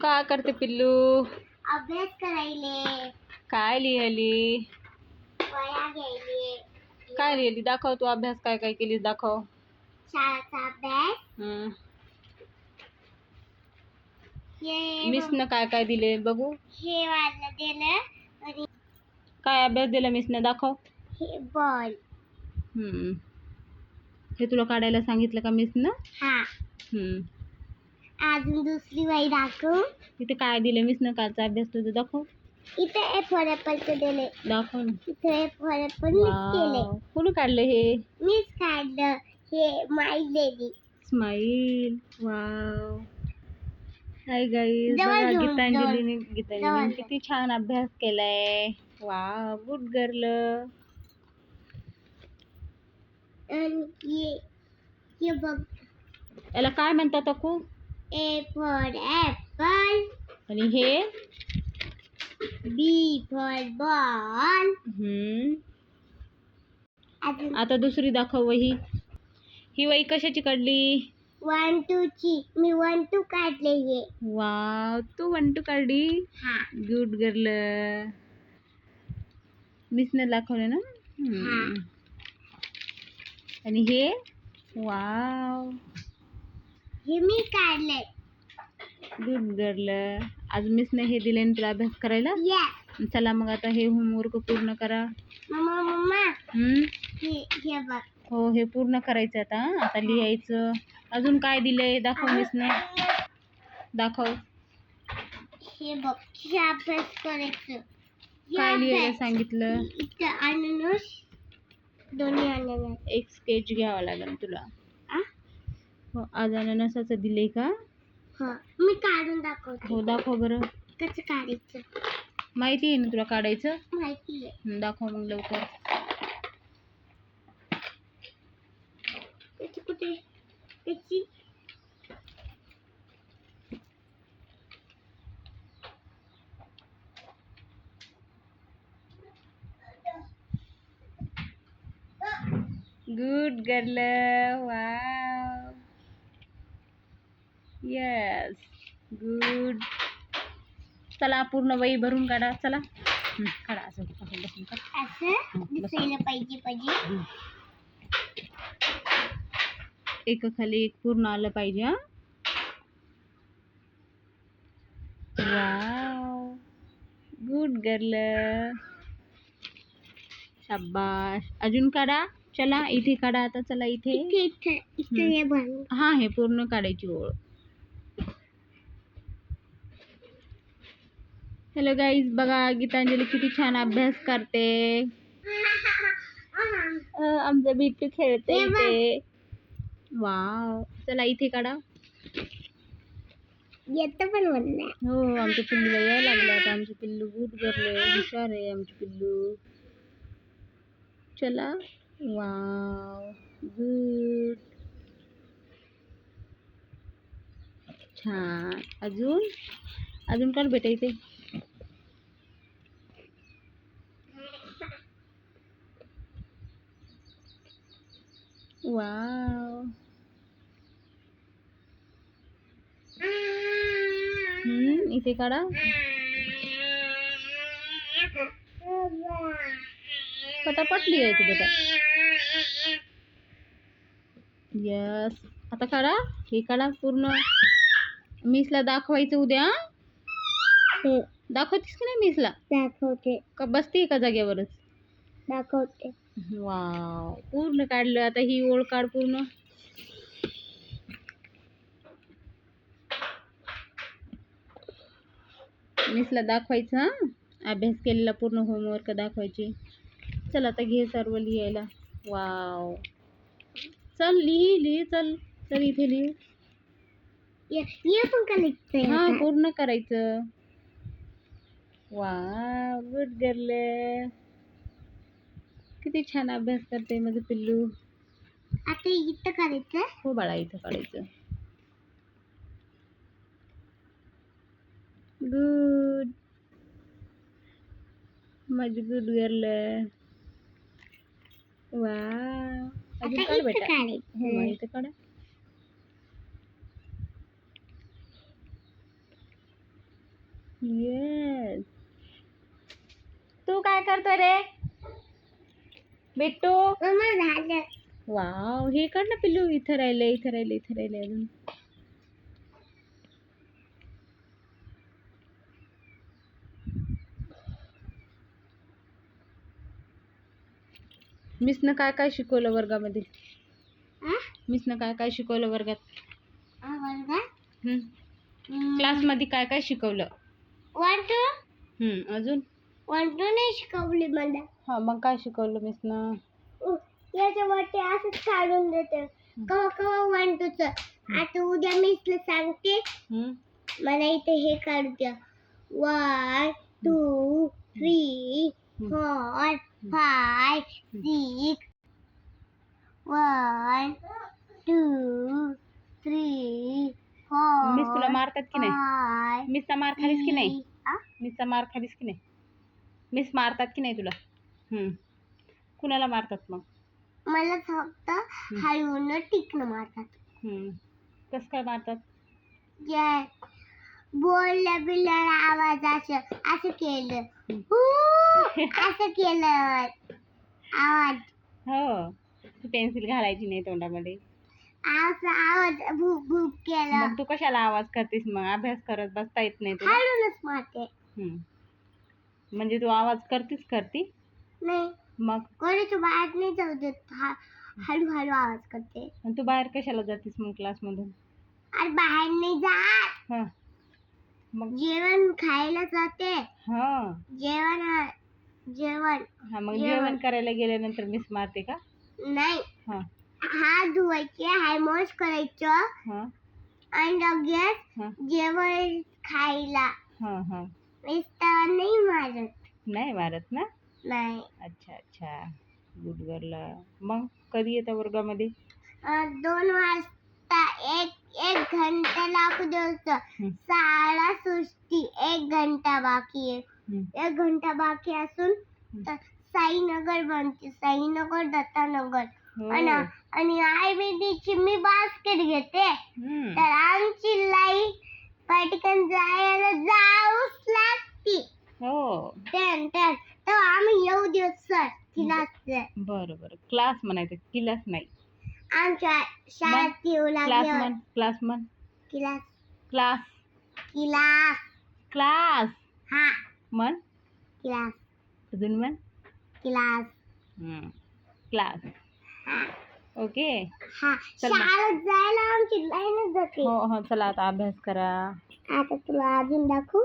काय करते पिल्लू? अभ्यास करायले. काय लिहिली? वया घ्यायले. काय लिहिली? दाखव तू अभ्यास काय काय केलीस दाखव. शाळेचा अभ्यास. हम्म. हे मिसनं काय काय दिले बघू? हे वाजलं दिलं काय अभ्यास दिला मिसनं? दाखव. हे बॉल. हम्म. हे तुला काढायला सांगितलं का मिसनं? हा. हम्म. अजून दुसरी वही दाखवू. इथे काय दिले मिसनं कालचा अभ्यास तुझं दाखव. इथे ए फॉर ॲपलचं दिले दाखव ना. इथे ए फॉर ॲपल मीच केले वाव. कोणी काढलं हे? मीच काढलं हे माई दिली स्माईल वाव हाय गाईज जवळ बघा घेऊन, गीतांजलीने जवळ. गीतांजलीने. किती छान अभ्यास केलाय. वाव गुड गर्ल आणि हे हे बघ. याला काय म्हणतात अकू ए फॉर ॲपल आणि हे? बी फॉर बॉल हम्म. आता दुसरी दाखव वही. ही वही कशाची काढली? वन टू ची मी वन टू काढले हे. वाव तू वन टू काढली? हा. गुड गर्ल मिसने दाखवलं ना. आणि हे? वाव. हे मी काढले गुड गर्ल आज मिसने हे दिले ना तुला अभ्यास करायला? येस चला मग आता हे होमवर्क पूर्ण करा. Mama mama. हम्म? हे हे बघ. हो हे पूर्ण करायचं आता हं? आता लिहायचं. अजून काय दिलंय? दाखव मिसने. दाखव. हे बघ हे अभ्यास करायचं. हे काय लिहायला अभ्यास. सांगितलं? इथं अननस दोन्ही अननस. एक स्केच घ्यावा लागेल तुला? हो आज अननसाचं दिलंय का? हा मी काढून दाखवते. हो दाखव बरं. कसं काढायचं? माहिती आहे ना तुला काढायचं? माहिती आहे. हं, दाखव मग लवकर. त्याची कुठे? त्याची good girl wow yes good चला पूर्ण वही भरून काढा. चला. काढा असं. बसून काढा. पाहिजे पाहिजे. एका खाली एक पूर्ण आलं पाहिजे हा. वाव. गुड गर्ल शाबाश अजून काढा. चला इथे काढा आता. चला इथे. हे हा हे पूर्ण काढायची ओळ. हॅलो गाईज बघा गीतांजली किती छान अभ्यास करते। आमचं बिट्टू खेळते इथे वाव चला इथे काढा येतं पण म्हणलं हो। आमच्या पिल्लूला यायला लागलं आता आमचं पिल्लू गुड करले हुशार आहे आमचे पिल्लू। चला। Wow good. छान अजून? अजून काय बेटा वाव हम्म इथे काढा पटापट लिहायचं बेटा यस आता काढा हे काढा पूर्ण मिसला दाखवायचं उद्या हं? दाखवतीस की नाही मिसला दाखवते का बसते का जागेवरच दाखवते. वाव. पूर्ण काढलं. आता ही ओळ काढ पूर्ण. मिसला दाखवायचं हा? अभ्यास केलेला पूर्ण होमवर्क दाखवायची. चल आता घे सर्व लिहायला. वाव. चल लिही लिही. चल. चल इथे लिही. ये ये पण का लिखतोय हा? पूर्ण करायचं. वा गुड गर्ल. किती छान अभ्यास करते माझं पिल्लू. आता इथं करायचं? हो बाळा इथं काढायचं गुड माझी गुड गर्ल वा अजून आता काढ इथं बेटा. हो, काढायचं. बाळा, इथं काढा. येस तू काय करतो रे? बिट्टू वाव हे काढ ना पिल्लू इथं राहिलंय इथं राहिलंय इथं राहिलंय अजून. मिसनं काय काय शिकवलं वर्गामध्ये? मिसनं काय काय शिकवलं वर्गात? वर्गात? हम्म. क्लासमध्ये काय काय शिकवलं? वन टू हम्म, अजून? नाही शिकवली मला हा मग काय शिकवलं मिसनं? याच्यावरती असंच काढून देते. कवा कवा वन टूच आता उद्या मिसला सांगते. हम्म? मला इथे हे काढू द्या. One two three four five six one two three miss तुला फोर मारतात की नाही? फाय मिसचा मार खालीस की नाही? मिसचा मार खालीस की नाही? मिस मारतात की नाही तुला? हम्म. कुणाला मारतात मग? मला फक्त हळून टिकणं मारतात. हम्म. कसं काय मारतात? जे बोलल्या बिलल्या आवाज असं असं केलं. हू, असं केलं. आवाज. हो. तू पेन्सिल घालायची नाही तोंडामध्ये. असं आवाज भूक भूक केलं. मग तू कशाला आवाज करतेस मग? अभ्यास करत बसता येत नाही तुला. हळूनच मारते. हम्म. म्हणजे तू आवाज करतीस करती? नाही. मग? कोणी तू बाहेर नाही जाऊ देत. हा- हळूहळू आवाज करते. आणि तू बाहेर कशाला जातीस मग क्लासमधून? अरे बाहेर नाही जात. हा. मग? जेवण खायला जाते. हा. जेवण हा- जेवण. हा मग जेवण. जेवण करायला गेल्यानंतर मिस मारते का? नाही. हा. हात धुवायचे हायमोश करायचं. हा. आणि लगेच हा. जेवण खायला. हा हा. नाही मारत नाही मारत ना? नाही. अच्छा अच्छा. गुड गर्ल मग कधी येतं वर्गामध्ये? दोन वाजता. एक एक घंटा लागू द्यायचं हम्म. शाळा सुटती. एक घंटा बाकी आहे. एक घंटा बाकी असून त- साईनगर बनते. साईनगर दत्तानगर. हो. आणि आणि आयुर्वेदिकची मी बास्केट घेते. तर आमची लाइट पटकन जायला जाऊच लागती. हो. टन टन तर आम्ही येऊ देऊ सर. क्लास बरं बरं. क्लास म्हणायचं. क्लास नाही. आमच्या शाळेत येऊ क्लास लागले म्हण क्लास म्हण. क्लास. क्लास. क्लास. क्लास. हा. म्हण. क्लास. अजून म्हण. क्लास. क्लास. हा. ओके. हा. चल मग. शाळेत जायला आमची लाईनच जाते. हो हो. चला आता अभ्यास करा. आता तुला अजून दाखवू.